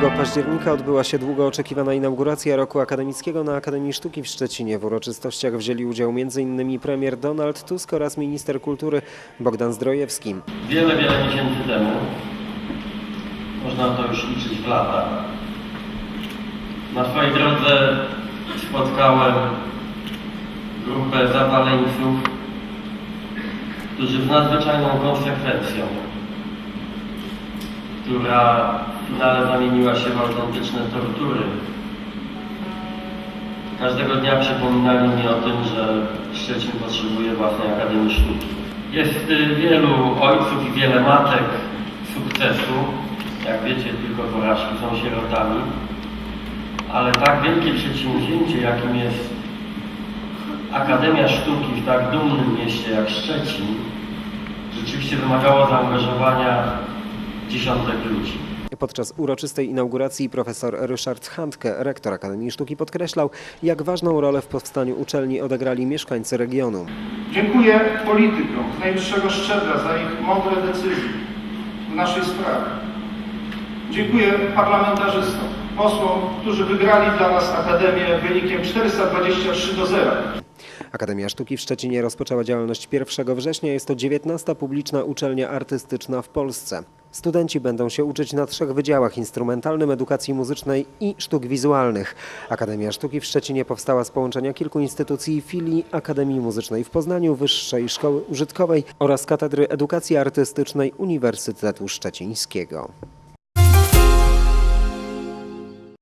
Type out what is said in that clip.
października odbyła się długo oczekiwana inauguracja roku akademickiego na Akademii Sztuki w Szczecinie. W uroczystościach wzięli udział m.in. premier Donald Tusk oraz minister kultury Bogdan Zdrojewski. Wiele, wiele miesięcy temu, można to już liczyć w lata, na swojej drodze spotkałem grupę zapaleńców, którzy z nadzwyczajną konsekwencją, która w finale zamieniła się w autentyczne tortury, każdego dnia przypominali mi o tym, że Szczecin potrzebuje własnej Akademii Sztuki. Jest y, wielu ojców i wiele matek sukcesu. Jak wiecie, tylko porażki są sierotami. Ale tak wielkie przedsięwzięcie, jakim jest Akademia Sztuki w tak dumnym mieście jak Szczecin, rzeczywiście wymagało zaangażowania dziesiątek ludzi. Podczas uroczystej inauguracji profesor Ryszard Handke, rektor Akademii Sztuki, podkreślał, jak ważną rolę w powstaniu uczelni odegrali mieszkańcy regionu. Dziękuję politykom z najwyższego szczebla za ich mądre decyzje w naszej sprawie. Dziękuję parlamentarzystom, posłom, którzy wygrali dla nas Akademię wynikiem 423 do 0. Akademia Sztuki w Szczecinie rozpoczęła działalność 1 września. Jest to 19. publiczna uczelnia artystyczna w Polsce. Studenci będą się uczyć na trzech wydziałach instrumentalnym, edukacji muzycznej i sztuk wizualnych. Akademia Sztuki w Szczecinie powstała z połączenia kilku instytucji i filii Akademii Muzycznej w Poznaniu, Wyższej Szkoły Użytkowej oraz Katedry Edukacji Artystycznej Uniwersytetu Szczecińskiego.